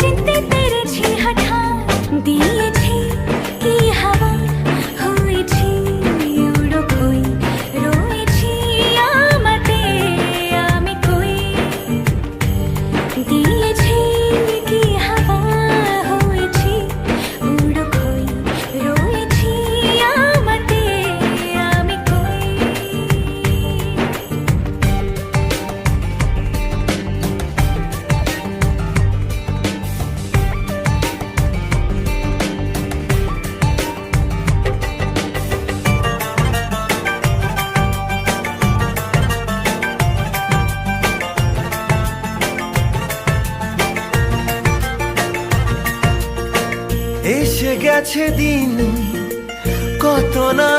चित्ते तेरे छी हटा এসে গেছে দিন কত না